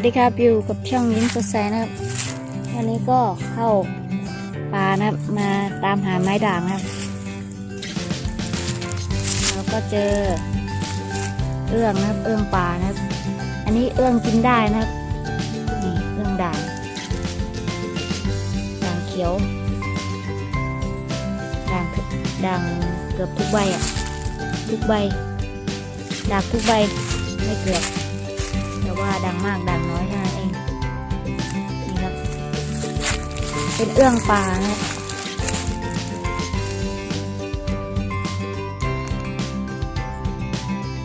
วัสดีครับอยู่กับช่องยิ้มสดใสนะครับ วันนี้ก็เข้าป่านะครับ มาตามหาไม้ด่างนะครับเราก็เจอเอื้องนะครับ เอื้องป่านะครับ อันนี้เอื้องกินได้นะครับนี่เอื้องด่างด่างเขียวด่างด่างเกือบทุกใบอะทุกใบด่างทุกใบไม่เกือบ เป็นเอื้องปลานะครับ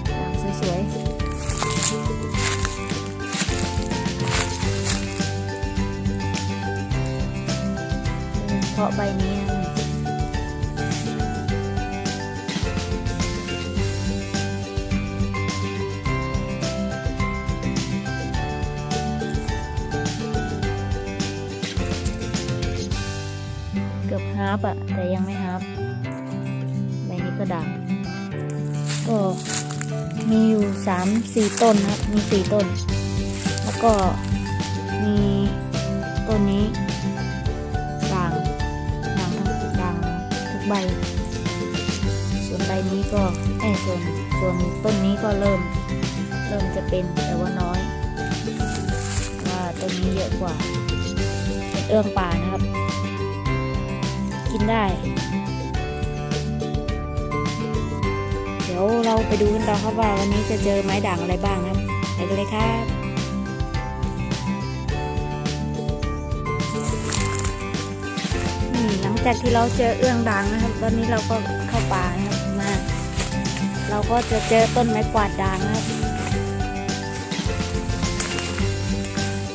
ดังสวยๆเพาะใบนี้ กือบฮาร์ปอะแต่ยังไม่ฮาร์ปใบนี้ก็ดังก็มีอยู่สามสี่ต้นครับ มีสี่ต้น แล้วก็มีต้นนี้ด่างด่างทั้งด่างทุกใบ ส่วนใบนี้ก็เอ้ส่วนส่วนต้นนี้ก็เริ่ม เริ่มจะเป็นแต่ว่าน้อย ว่าต้นนี้เยอะกว่าเป็นเอื้องป่านะครับ กินได้ เดี๋ยวเราไปดูกันต่อครับว่าวันนี้จะเจอไม้ด่างอะไรบ้างครับไปกันเลยครับนี่หลังจากที่เราเจอเอื้องด่างนะครับ ตอนนี้เราก็เข้าป่านะครับมา เราก็จะเจอต้นไม้กวาดด่างนะครับ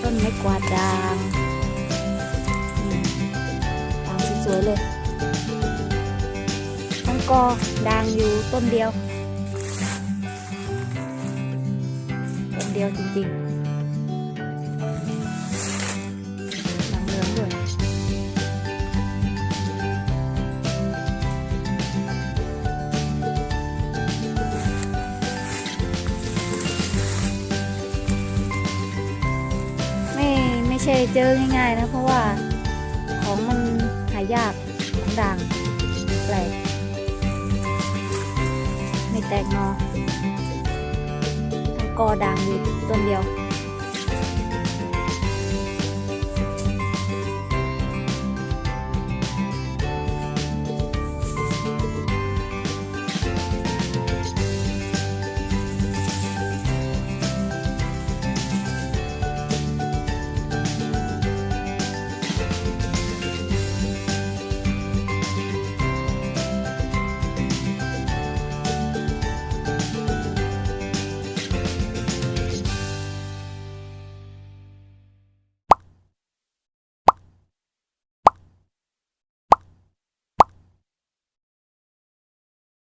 ต้นไม้กวาดด่าง วยเลยทั้งกอด่างอยู่ต้นเดียว ต้นเดียวจริงๆด่างเหลืองด้วยไม่ไม่ใช่เจอง่ายๆนะเพราะว่าของมันายากของด่างแปลกไม่แตกงอทั้งกอด่างอยู่ต้นเดียว